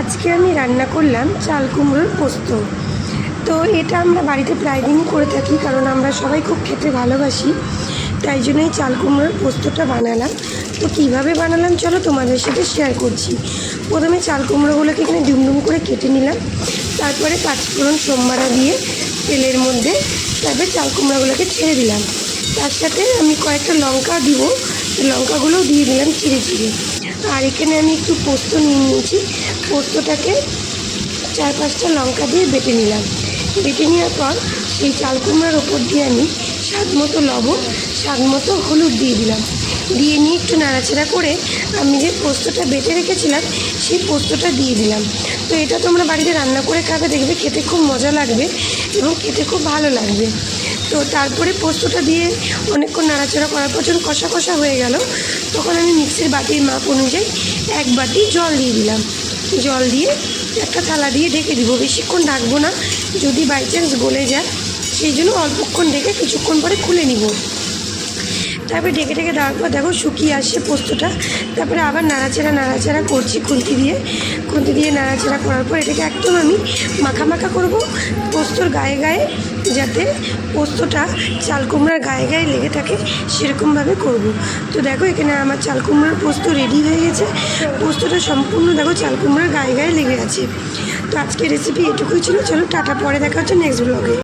আজকে আমি রান্না করলাম চাল কুমড়োর পোস্ত। তো এটা আমরা বাড়িতে প্রায় দিনই করে থাকি কারণ আমরা সবাই খুব খেতে ভালোবাসি। তাই জন্যই চাল কুমড়োর পোস্তটা বানালাম। তো কীভাবে বানালাম চলো তোমাদের সাথে শেয়ার করছি। প্রথমে চাল কুমড়োগুলোকে এখানে ডুমডুম করে কেটে নিলাম। তারপরে পাঁচফোড়ন সোমবারা দিয়ে তেলের মধ্যে তারপরে চাল কুমড়োগুলোকে ছেড়ে দিলাম। তার সাথে আমি কয়েকটা লঙ্কা দিব। লঙ্কাগুলোও দিয়ে দিলাম চিড়ে চিড়ে। আর এখানে আমি একটু পোস্ত নিয়ে নিয়েছি। পোস্তটাকে চার পাঁচটা লঙ্কা দিয়ে বেটে নিলাম। বেটে নেওয়ার পর সেই চাল কুমড়ার ওপর দিয়ে আমি স্বাদ মতো লবণ, স্বাদ মতো হলুদ দিয়ে দিলাম। দিয়ে নিয়ে একটু নাড়াচাড়া করে আমি যে পোস্তটা বেটে রেখেছিলাম, সেই পোস্তটা দিয়ে দিলাম। তো এটা তোমরা বাড়িতে রান্না করে খাবে, দেখবে খেতে খুব মজা লাগবে এবং খেতে খুব ভালো লাগবে। তো তারপরে পোস্তটা দিয়ে অনেকক্ষণ নাড়াচাড়া করার পর যখন কষা কষা হয়ে গেল, তখন আমি মিক্সির বাটির মাপ অনুযায়ী এক বাটি জল দিয়ে দিলাম। জল দিয়ে একটা থালা দিয়ে ঢেকে দিব। বেশিক্ষণ ঢাকবো না, যদি বাই চান্স গলে যায়, সেই জন্য অল্পক্ষণ ঢেকে কিছুক্ষণ পরে খুলে নিব। তারপরে ঢেকে ঢেকে দেওয়ার পর দেখো শুকিয়ে আসছে পোস্তটা। তারপরে আবার নাড়াচাড়া নাড়াচাড়া করছি খুন্তি দিয়ে। খুন্তি দিয়ে নাড়াচাড়া করার পর এটাকে একদম আমি মাখা মাখা করব পোস্তর গায়ে গায়ে, যাতে পোস্তটা চাল কুমড়ার গায়ে গায়ে লেগে থাকে, সেরকমভাবে করব। তো দেখো এখানে আমার চাল কুমড়ার পোস্ত রেডি হয়ে গেছে। পোস্তটা সম্পূর্ণ দেখো চাল কুমড়ার গায়ে গায়ে লেগে আছে। তো আজকে রেসিপি এটুকুই ছিল। চলো টাটা, পরে দেখা হচ্ছে নেক্সট ব্লগে